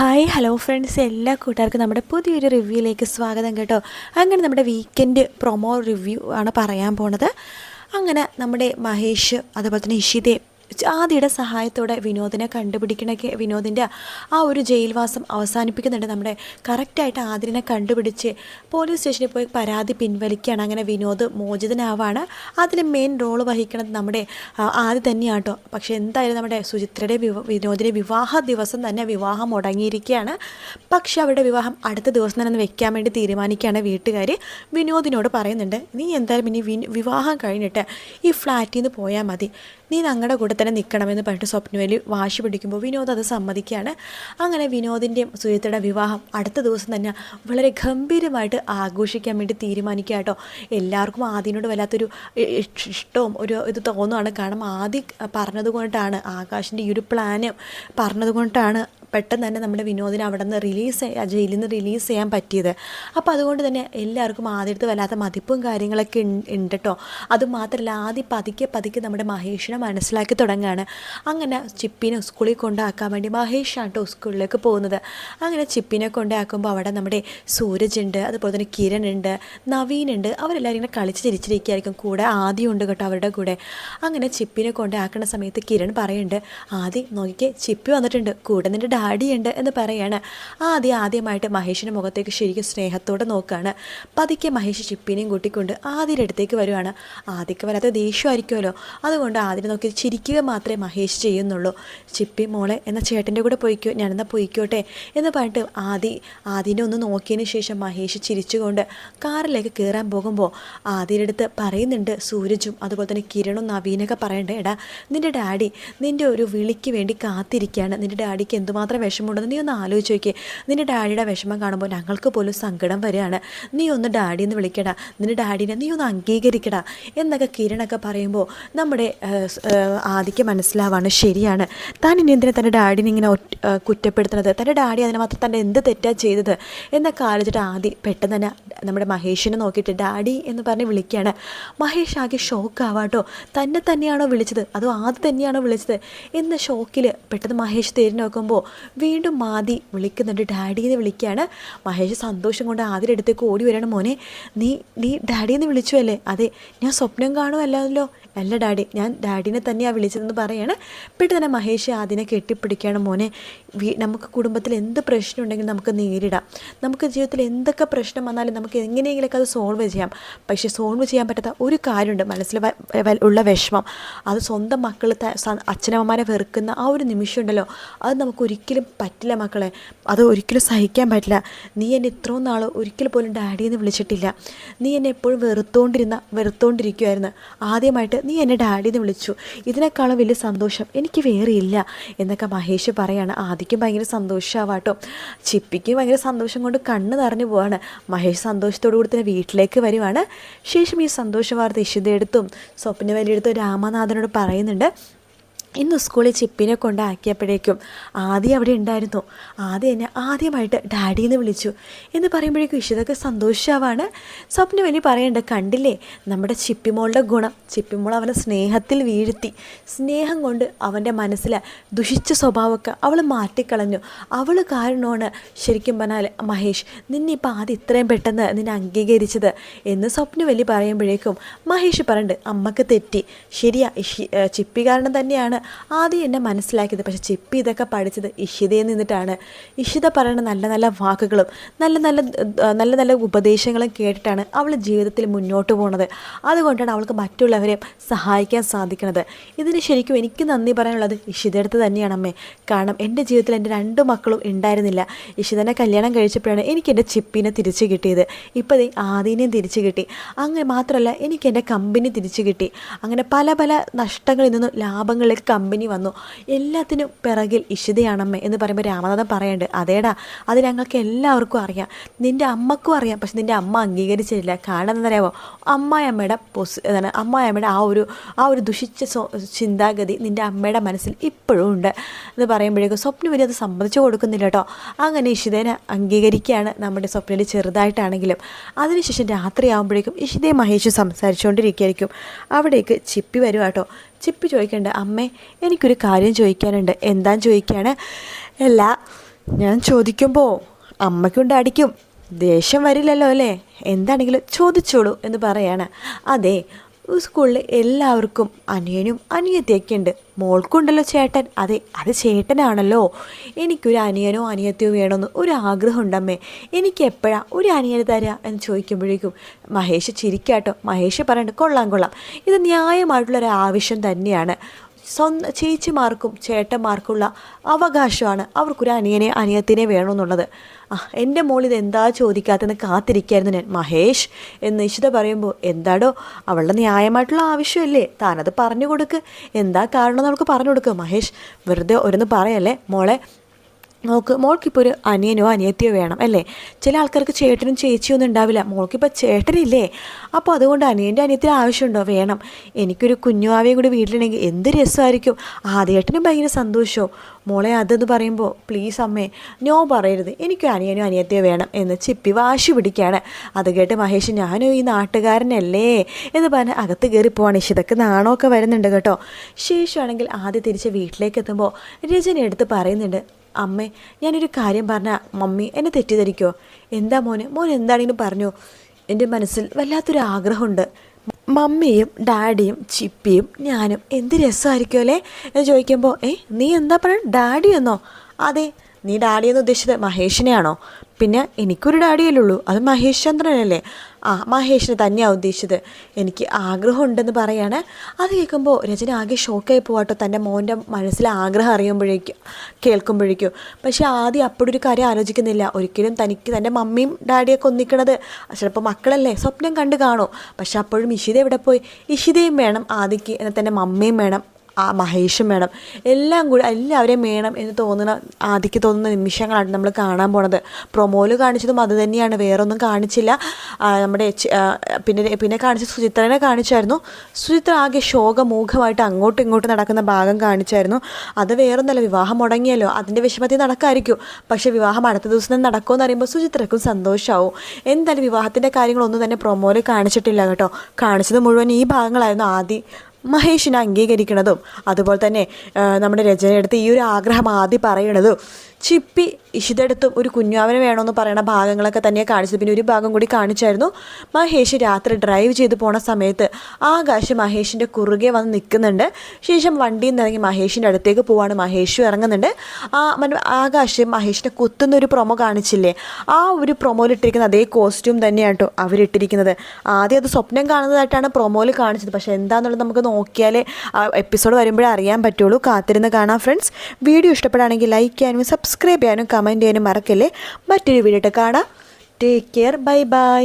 Hi hello friends എല്ലാ കൂട്ടുകാർക്കും നമ്മുടെ പുതിയൊരു റിവ്യൂയിലേക്ക് സ്വാഗതം കേട്ടോ. അങ്ങനെ നമ്മുടെ വീക്കെൻഡ് പ്രൊമോ റിവ്യൂ ആണ് പറയാൻ പോണത്. അങ്ങനെ നമ്മുടെ മഹേഷ് അതുപോലെ തന്നെ ഇഷിതയെ ആദിയുടെ സഹായത്തോടെ വിനോദിനെ കണ്ടുപിടിക്കണൊക്കെ വിനോദിന്റെ ആ ഒരു ജയിൽവാസം അവസാനിപ്പിക്കുന്നുണ്ട്. നമ്മുടെ കറക്റ്റായിട്ട് ആദിനെ കണ്ടുപിടിച്ച് പോലീസ് സ്റ്റേഷനിൽ പോയി പരാതി പിൻവലിക്കുകയാണ്. അങ്ങനെ വിനോദ് മോചിതനാവാണ്. അതിൽ മെയിൻ റോൾ വഹിക്കുന്നത് നമ്മുടെ ആദ്യം ആദി തന്നെയാണ് കേട്ടോ പക്ഷേ എന്തായാലും നമ്മുടെ സുചിത്രയുടെ വിനോദിന്റെ വിവാഹ ദിവസം തന്നെ വിവാഹം മുടങ്ങിയിരിക്കുകയാണ്. പക്ഷേ അവരുടെ വിവാഹം അടുത്ത ദിവസം തന്നെ വെക്കാൻ വേണ്ടി തീരുമാനിക്കുകയാണ് വീട്ടുകാർ വിനോദിനോട് പറയുന്നുണ്ട് നീ എന്തായാലും ഇനി വിവാഹം കഴിഞ്ഞിട്ട് ഈ ഫ്ലാറ്റിൽ നിന്ന് പോയാൽ മതി. നീ ഞങ്ങളുടെ കൂടെ തന്നെ നിൽക്കണമെന്ന് പറഞ്ഞിട്ട് സ്വപ്നവേലി വാശി പിടിക്കുമ്പോൾ വിനോദ് അത് സമ്മതിക്കുകയാണ് അങ്ങനെ വിനോദിന്റെയും സുജിത്തയുടെ വിവാഹം അടുത്ത ദിവസം തന്നെ വളരെ ഗംഭീരമായിട്ട് ആഘോഷിക്കാൻ വേണ്ടി തീരുമാനിക്കുക കേട്ടോ. എല്ലാവർക്കും ആദ്യനോട് വല്ലാത്തൊരു ഇഷ്ടവും ഒരു ഇത് തോന്നുകയാണ് കാരണം ആദ്യം പറഞ്ഞതുകൊണ്ടാണ് ആകാശിന്റെ ഈ ഒരു പ്ലാന് പറഞ്ഞത് കൊണ്ടാണ് പെട്ടെന്ന് തന്നെ നമ്മുടെ വിനോദിനെ അവിടെ നിന്ന് റിലീസ് ജയിലിൽ നിന്ന് റിലീസ് ചെയ്യാൻ പറ്റിയത്. അപ്പോൾ അതുകൊണ്ട് തന്നെ എല്ലാവർക്കും ആദ്യത്തെ വല്ലാത്ത മതിപ്പും കാര്യങ്ങളൊക്കെ ഉണ്ട് കേട്ടോ അതുമാത്രമല്ല ആദ്യം പതുക്കെ പതുക്കെ നമ്മുടെ മഹേഷിനെ മനസ്സിലാക്കി തുടങ്ങുകയാണ് അങ്ങനെ ചിപ്പിനെ സ്കൂളിൽ കൊണ്ടാക്കാൻ വേണ്ടി മഹേഷാണ് കേട്ടോ സ്കൂളിലേക്ക് പോകുന്നത്. അങ്ങനെ ചിപ്പിനെ കൊണ്ടാക്കുമ്പോൾ അവിടെ നമ്മുടെ സൂരജ് ഉണ്ട് അതുപോലെ തന്നെ കിരൺ ഉണ്ട് നവീൻ ഉണ്ട് അവരെല്ലാവരും ഇങ്ങനെ കളിച്ച് ചിരിച്ചിരിക്കുകയായിരിക്കും കൂടെ ആദ്യം ഉണ്ട് കേട്ടോ അവരുടെ കൂടെ. അങ്ങനെ ചിപ്പിനെ കൊണ്ടാക്കുന്ന സമയത്ത് കിരൺ പറയുന്നുണ്ട് ആദ്യം നോക്കിക്കേ ചിപ്പി വന്നിട്ടുണ്ട്. കൂടെ നിന്റെ ഉണ്ട് എന്ന് പറയാണ്. ആദ്യം ആദ്യമായിട്ട് മഹേഷിന്റെ മുഖത്തേക്ക് ശരിക്കും സ്നേഹത്തോടെ നോക്കുകയാണ് പതുക്കെ മഹേഷ് ചിപ്പിനെയും കൂട്ടിക്കൊണ്ട് ആദ്യയുടെ അടുത്തേക്ക് വരുവാണ്. ആദ്യക്ക് വരാത്ത ദേഷ്യമായിരിക്കുമല്ലോ. അതുകൊണ്ട് ആദ്യം നോക്കി ചിരിക്കുക മാത്രമേ മഹേഷ് ചെയ്യുന്നുള്ളൂ. ചിപ്പി മോളെ എന്ന ചേട്ടന്റെ കൂടെ പോയിക്കോ ഞാനെന്നാൽ പോയിക്കോട്ടെ എന്ന് പറഞ്ഞിട്ട് ആദി ആദിനെ ഒന്ന് നോക്കിയതിന് ശേഷം മഹേഷ് ചിരിച്ചുകൊണ്ട് കാറിലേക്ക് കയറാൻ പോകുമ്പോൾ ആദിയുടെ അടുത്ത് പറയുന്നുണ്ട് സൂരജും അതുപോലെ തന്നെ കിരണും നവീനൊക്കെ പറയണ്ടേ എടാ നിന്റെ ഡാഡി നിന്റെ ഒരു വിളിക്ക് വേണ്ടി കാത്തിരിക്കുകയാണ് നിന്റെ ഡാഡിക്ക് എന്തുമാത്രം വിഷമമുണ്ടെന്ന് നീ ഒന്ന് ആലോചിച്ച് നോക്കിയേ. നിന്റെ ഡാഡിയുടെ വിഷമം കാണുമ്പോൾ ഞങ്ങൾക്ക് പോലും സങ്കടം വരികയാണ്. നീ ഒന്ന് ഡാഡി എന്ന് വിളിക്കടാ. നിന്റെ ഡാഡിനെ നീ ഒന്ന് അംഗീകരിക്കടാ. എന്നൊക്കെ കിരണൊക്കെ പറയുമ്പോൾ നമ്മുടെ ആദിക്ക് മനസ്സിലാവാണ് ശരിയാണ്. താൻ ഇനി എന്തിനാ തന്റെ ഡാഡിനെ ഇങ്ങനെ കുറ്റപ്പെടുത്തുന്നത്? തന്റെ ഡാഡി അതിനെ മാത്രം തന്റെ എന്ത് തെറ്റാ ചെയ്തത്? എന്നൊക്കെ ആലോചിച്ചിട്ട് ആദി പെട്ടെന്ന് തന്നെ നമ്മുടെ മഹേഷിനെ നോക്കിയിട്ട് ഡാഡി എന്ന് പറഞ്ഞ് വിളിക്കുകയാണ്. മഹേഷ് ആകെ ഷോക്ക് ആവാട്ടോ തന്നെ തന്നെയാണോ വിളിച്ചത്? അതോ ആദ്യം തന്നെയാണോ വിളിച്ചത്? എന്ന ഷോക്കിൽ പെട്ടെന്ന് മഹേഷ് തേരി നോക്കുമ്പോൾ വീണ്ടും മാതി വിളിക്കുന്നുണ്ട്. ഡാഡി എന്ന് വിളിക്കുകയാണ്. മഹേഷ് സന്തോഷം കൊണ്ട് ആദ്യം അടുത്തേക്ക് ഓടി വരണം മോനെ. നീ നീ എന്ന് വിളിച്ചു അല്ലേ അതെ ഞാൻ സ്വപ്നം കാണുമല്ലോ അല്ല ഡാഡി ഞാൻ ഡാഡിനെ തന്നെയാണ് വിളിച്ചതെന്ന് പറയാണ്. പെട്ടെന്ന് തന്നെ മഹേഷ് ആദിനെ കെട്ടിപ്പിടിക്കുകയാണ് മോനെ. നമുക്ക് കുടുംബത്തിൽ എന്ത് പ്രശ്നം ഉണ്ടെങ്കിലും നമുക്ക് നേരിടാം. നമുക്ക് ജീവിതത്തിൽ എന്തൊക്കെ പ്രശ്നം വന്നാലും നമുക്ക് എങ്ങനെയെങ്കിലൊക്കെ അത് സോൾവ് ചെയ്യാം. പക്ഷേ സോൾവ് ചെയ്യാൻ പറ്റാത്ത ഒരു കാര്യമുണ്ട്. മനസ്സിൽ ഉള്ള വിഷമം. അത് സ്വന്തം മക്കൾ അച്ഛനമ്മമാരെ വെറുക്കുന്ന ആ ഒരു നിമിഷം ഉണ്ടല്ലോ അത് നമുക്ക് ഒരിക്കലും പറ്റില്ല മക്കളെ. അത് ഒരിക്കലും സഹിക്കാൻ പറ്റില്ല. നീ എന്നെ ഇത്രയും നാൾ ഒരിക്കൽ പോലും ഡാഡി എന്ന് വിളിച്ചിട്ടില്ല. നീ എന്നെ എപ്പോഴും വെറുത്തോണ്ടിരുന്ന വെറുത്തോണ്ടിരിക്കുമായിരുന്നു ആദ്യമായിട്ട് നീ എന്നെ ഡാഡി എന്ന് വിളിച്ചു. ഇതിനേക്കാളും വലിയ സന്തോഷം എനിക്ക് വേറെ ഇല്ല എന്നൊക്കെ മഹേഷ് പറയാണ്. ആദിക്കും ഭയങ്കര സന്തോഷമാവാട്ടോ ചിപ്പിക്കും ഭയങ്കര സന്തോഷം കൊണ്ട് കണ്ണ് നിറഞ്ഞു പോവാണ്. മഹേഷ് സന്തോഷത്തോടു കൂടി തന്നെ വീട്ടിലേക്ക് വരുവാണ്. ശേഷം ഈ സന്തോഷ വാർത്ത ഇഷിതയെടുത്തും സ്വപ്നവലിയെടുത്തും രാമനാഥനോട് പറയുന്നുണ്ട്. ഇന്ന് സ്കൂളിൽ ചിപ്പിനെ കൊണ്ടാക്കിയപ്പോഴേക്കും ആദ്യം അവിടെ ഉണ്ടായിരുന്നു. ആദ്യം എന്നെ ആദ്യമായിട്ട് ഡാഡി എന്ന് വിളിച്ചു. എന്ന് പറയുമ്പോഴേക്കും ഇഷിതൊക്കെ സന്തോഷമാവാണ് സ്വപ്നം ഇനി പറയണ്ട കണ്ടില്ലേ? നമ്മുടെ ചിപ്പിമോളുടെ ഗുണം. ചിപ്പിമോൾ അവനെ സ്നേഹത്തിൽ വീഴ്ത്തി. സ്നേഹം കൊണ്ട് അവന്റെ മനസ്സിലെ ദുഷിച്ച സ്വഭാവമൊക്കെ അവൾ മാറ്റിക്കളഞ്ഞു. അവൾ കാരണമാണ് ശരിക്കും പറഞ്ഞാൽ മഹേഷ് നിന്നെ ഇപ്പോൾ ആദ്യം ഇത്രയും പെട്ടെന്ന് നിന്നെ അംഗീകരിച്ചത് എന്ന് സ്വപ്നം വലി പറയുമ്പോഴേക്കും മഹേഷ് പറഞ്ഞിട്ട് അമ്മയ്ക്ക് തെറ്റി. ശരിയാ ചിപ്പി കാരണം തന്നെയാണ്. ആദ്യം എന്നെ മനസ്സിലാക്കിയത് പക്ഷേ ചിപ്പി ഇതൊക്കെ പഠിച്ചത് ഇഷിതയിൽ നിന്നിട്ടാണ്. ഇഷിത പറയുന്ന നല്ല നല്ല വാക്കുകളും നല്ല നല്ല നല്ല നല്ല ഉപദേശങ്ങളും കേട്ടിട്ടാണ് അവൾ ജീവിതത്തിൽ മുന്നോട്ട് പോകുന്നത് അതുകൊണ്ടാണ് അവൾക്ക് മറ്റുള്ളവരെ സഹായിക്കാൻ സാധിക്കുന്നത്. ഇതിന് ശരിക്കും എനിക്ക് നന്ദി പറയാനുള്ളത് ഇഷിതടുത്ത് തന്നെയാണ് അമ്മേ. കാരണം എന്റെ ജീവിതത്തിൽ എന്റെ രണ്ട് മക്കളും ഉണ്ടായിരുന്നില്ല. ഇഷിതനെ കല്യാണം കഴിച്ചപ്പോഴാണ് എനിക്ക് എന്റെ ചിപ്പിനെ തിരിച്ചു കിട്ടിയത്. ഇപ്പോൾ ദേ ആദീനെയും തിരിച്ചു കിട്ടി. അങ്ങനെ മാത്രമല്ല എനിക്ക് എന്റെ കമ്പനി തിരിച്ചു കിട്ടി. അങ്ങനെ പല പല നഷ്ടങ്ങളിൽ നിന്നും ലാഭങ്ങളിലേക്ക് കമ്പനി വന്നു. എല്ലാത്തിനും പിറകിൽ ഇഷിതയാണമ്മേ എന്ന് പറയുമ്പോൾ രാമനാഥൻ പറയണ്ട്. അതേടാ അത് ഞങ്ങൾക്ക് എല്ലാവർക്കും അറിയാം. നിന്റെ അമ്മക്കും അറിയാം. പക്ഷെ നിന്റെ അമ്മ അംഗീകരിച്ചിട്ടില്ല. കാരണം എന്താണെന്നറിയാമോ അമ്മായിയമ്മയുടെ പൊസ് എന്താണ് അമ്മായിയമ്മയുടെ ആ ഒരു ആ ഒരു ദുഷിച്ച ചിന്താഗതി നിന്റെ അമ്മയുടെ മനസ്സിൽ ഇപ്പോഴും ഉണ്ട് എന്ന് പറയുമ്പോഴേക്കും സ്വപ്നം വലിയ അത് സമ്മതിച്ചു കൊടുക്കുന്നില്ല കേട്ടോ. അങ്ങനെ ഇഷിതേനെ അംഗീകരിക്കുകയാണ് നമ്മുടെ സ്വപ്നയിൽ ചെറുതായിട്ടാണെങ്കിലും. അതിനുശേഷം രാത്രിയാകുമ്പോഴേക്കും ഇഷിതയും മഹേഷ് സംസാരിച്ചുകൊണ്ടിരിക്കുകയായിരിക്കും. അവിടേക്ക് ചിപ്പി വരും കേട്ടോ. ചിപ്പി ചോദിക്കേണ്ട അമ്മേ എനിക്കൊരു കാര്യം ചോദിക്കാനുണ്ട്. എന്താ ചോദിക്കുകയാണ് അല്ല ഞാൻ ചോദിക്കുമ്പോൾ അമ്മയ്ക്കൊണ്ട് അടിക്കും ദേഷ്യം വരില്ലല്ലോ അല്ലേ? എന്താണെങ്കിലും ചോദിച്ചോളൂ എന്ന് പറയാണ്. അതെ സ്കൂളിൽ എല്ലാവർക്കും അനിയനും അനിയത്തിയൊക്കെ ഉണ്ട്. മോൾക്കുണ്ടല്ലോ ചേട്ടൻ. അതെ അത് ചേട്ടനാണല്ലോ. എനിക്കൊരു അനിയനോ അനിയത്തിയോ വേണമെന്ന് ഒരു ആഗ്രഹം ഉണ്ടമ്മേ എനിക്ക് എപ്പോഴാണ് ഒരു അനിയന് തരാ എന്ന് ചോദിക്കുമ്പോഴേക്കും മഹേഷ് ചിരിക്കാട്ടോ. മഹേഷ് പറയണ്ട കൊള്ളാം കൊള്ളാം. ഇത് ന്യായമായിട്ടുള്ളൊരു ആവശ്യം തന്നെയാണ്. സ്വന്തം ചേച്ചിമാർക്കും ചേട്ടന്മാർക്കുള്ള അവകാശമാണ്. അവർക്കൊരു അനിയനെ അനിയത്തിനെ വേണമെന്നുള്ളത്. ആ എന്റെ മോൾ ഇത് എന്താ ചോദിക്കാത്തെന്ന് കാത്തിരിക്കായിരുന്നു ഞാൻ. മഹേഷ് എന്ന് ഇഷിത പറയുമ്പോൾ എന്താടോ അവളുടെ ന്യായമായിട്ടുള്ള ആവശ്യമല്ലേ? താനത് പറഞ്ഞു കൊടുക്ക്. എന്താ കാരണം നമുക്ക് പറഞ്ഞു കൊടുക്കുക മഹേഷ് വെറുതെ ഒരുന്ന് പറയല്ലേ? മോളെ നോക്ക് മോൾക്കിപ്പോൾ ഒരു അനിയനോ അനിയത്തിയോ വേണം അല്ലേ? ചില ആൾക്കാർക്ക് ചേട്ടനും ചേച്ചിയും ഒന്നും ഉണ്ടാവില്ല. മോൾക്കിപ്പോൾ ചേട്ടനില്ലേ? അപ്പോൾ അതുകൊണ്ട് അനിയന്റെ അനിയത്തിന് ആവശ്യമുണ്ടോ? വേണം. എനിക്കൊരു കുഞ്ഞുവാവയും കൂടി വീട്ടിലുണ്ടെങ്കിൽ എന്ത് രസമായിരിക്കും? ആദ്യേട്ടനും ഭയങ്കര സന്തോഷവും. മോളെ അതെന്ന് പറയുമ്പോൾ പ്ലീസ് അമ്മേ നോ പറയരുത്. എനിക്ക് അനിയനോ അനിയത്തിയോ വേണം എന്ന് ചിപ്പി വാശി പിടിക്കുകയാണ്. അത് കേട്ട് മഹേഷ് ഞാനും ഈ നാട്ടുകാരനല്ലേ? എന്ന് പറഞ്ഞ് അകത്ത് കയറി പോവാണ്. ഇതൊക്കെ നാണമൊക്കെ വരുന്നുണ്ട് കേട്ടോ. ശേഷമാണെങ്കിൽ ആദ്യം തിരിച്ച് വീട്ടിലേക്ക് എത്തുമ്പോൾ രജന എടുത്ത് പറയുന്നുണ്ട് അമ്മേ ഞാനൊരു കാര്യം പറഞ്ഞ മമ്മി എന്നെ തെറ്റിദ്ധരിക്കോ? എന്താ മോനെ? മോൻ എന്താണെങ്കിലും പറഞ്ഞു. എന്റെ മനസ്സിൽ വല്ലാത്തൊരു ആഗ്രഹമുണ്ട്. മമ്മിയും ഡാഡിയും ചിപ്പിയും ഞാനും എന്ത് രസമായിരിക്കും അല്ലേ? എന്ന് ചോദിക്കുമ്പോൾ ഏ നീ എന്താ പറയുക ഡാഡി എന്നോ? അതെ നീ ഡാഡി എന്ന് ഉദ്ദേശിച്ചത് മഹേഷിനെയാണോ? പിന്നെ എനിക്കൊരു ഡാഡിയല്ലേ ഉള്ളൂ. അത് മഹേഷ് ചന്ദ്രനല്ലേ ആ മഹേഷിനെ തന്നെയാണ് ഉദ്ദേശിച്ചത്. എനിക്ക് ആഗ്രഹം ആഗ്രഹമുണ്ടെന്ന് പറയാണ്. അത് കേൾക്കുമ്പോൾ രചന ആകെ ഷോക്കായി പോവാട്ടോ. തന്റെ മോന്റെ മനസ്സിലെ ആഗ്രഹം അറിയുമ്പോഴേക്കും കേൾക്കുമ്പോഴേക്കും. പക്ഷേ ആദ്യം ഒരു കാര്യം ആലോചിക്കുന്നില്ല. ഒരിക്കലും തനിക്ക് തന്റെ മമ്മിയും ഡാഡിയൊക്കെ ഒന്നിക്കണത്. ചിലപ്പോൾ മക്കളല്ലേ? സ്വപ്നം കണ്ട് കാണും. പക്ഷെ അപ്പോഴും ഇഷിത എവിടെ പോയി? ഇഷിതയും വേണം ആദിക്ക് എന്നാൽ തന്നെ മമ്മിയും വേണം. ആ മഹേഷും വേണം എല്ലാം കൂടി എല്ലാവരെയും വേണം എന്ന് തോന്നുന്ന ആദ്യക്ക് തോന്നുന്ന നിമിഷങ്ങളാണ് നമ്മൾ കാണാൻ പോണത്. പ്രൊമോയിൽ കാണിച്ചതും അത് തന്നെയാണ് വേറൊന്നും കാണിച്ചില്ല. നമ്മുടെ പിന്നെ പിന്നെ കാണിച്ച സുചിത്രനെ കാണിച്ചായിരുന്നു. സുചിത്ര ആകെ ശോകമൂഖമായിട്ട് അങ്ങോട്ടും ഇങ്ങോട്ടും നടക്കുന്ന ഭാഗം കാണിച്ചായിരുന്നു. അത് വേറൊന്നല്ല വിവാഹം മുടങ്ങിയല്ലോ. അതിന്റെ വിഷമത്തിൽ നടക്കായിരിക്കും. പക്ഷേ വിവാഹം അടുത്ത ദിവസം തന്നെ നടക്കുമെന്ന് അറിയുമ്പോൾ സുചിത്രക്കും സന്തോഷമാവും എന്തായാലും വിവാഹത്തിന്റെ കാര്യങ്ങളൊന്നും തന്നെ പ്രൊമോയിൽ കാണിച്ചിട്ടില്ല കേട്ടോ. കാണിച്ചത് മുഴുവൻ ഈ ഭാഗങ്ങളായിരുന്നു ആദ്യം മഹേഷിനെ അംഗീകരിക്കണതും അതുപോലെ തന്നെ നമ്മുടെ രചനയെടുത്ത് ഈ ഒരു ആഗ്രഹം ആദ്യം പറയണതും ചിപ്പി ഇഷിതെടുത്തും ഒരു കുഞ്ഞാവനെ വേണമെന്ന് പറയുന്ന ഭാഗങ്ങളൊക്കെ തന്നെ കാണിച്ചത്. പിന്നെ ഒരു ഭാഗം കൂടി കാണിച്ചായിരുന്നു. മഹേഷ് രാത്രി ഡ്രൈവ് ചെയ്ത് പോണ സമയത്ത് ആകാശ് മഹേഷിന്റെ കുറുകെ വന്ന് നിൽക്കുന്നുണ്ട് ശേഷം വണ്ടിയിൽ നിന്ന് ഇറങ്ങി മഹേഷിന്റെ അടുത്തേക്ക് പോവാണ്. മഹേഷും ഇറങ്ങുന്നുണ്ട്. ആ ആകാശ് മഹേഷിനെ കുത്തുന്ന ഒരു പ്രൊമോ കാണിച്ചില്ലേ? ആ ഒരു പ്രൊമോയിൽ ഇട്ടിരിക്കുന്ന അതേ കോസ്റ്റ്യൂം തന്നെയാണ് കേട്ടോ അവരിട്ടിരിക്കുന്നത് ആദ്യം അത് സ്വപ്നം കാണുന്നതായിട്ടാണ് പ്രൊമോയിൽ കാണിച്ചത്. പക്ഷേ എന്താണെന്നുള്ളത് നമുക്ക് നോക്കിയാലേ എപ്പിസോഡ് വരുമ്പോഴേ അറിയാൻ പറ്റുള്ളൂ. കാത്തിരുന്ന് കാണാം ഫ്രണ്ട്സ് വീഡിയോ ഇഷ്ടപ്പെടുകയാണെങ്കിൽ ലൈക്ക് ചെയ്യാനും സബ്സ്ക്രൈബ് ചെയ്യാനും കമന്റ് ചെയ്യാനും മറക്കല്ലേ? മറ്റൊരു വീഡിയോ കാണാം. Take care bye bye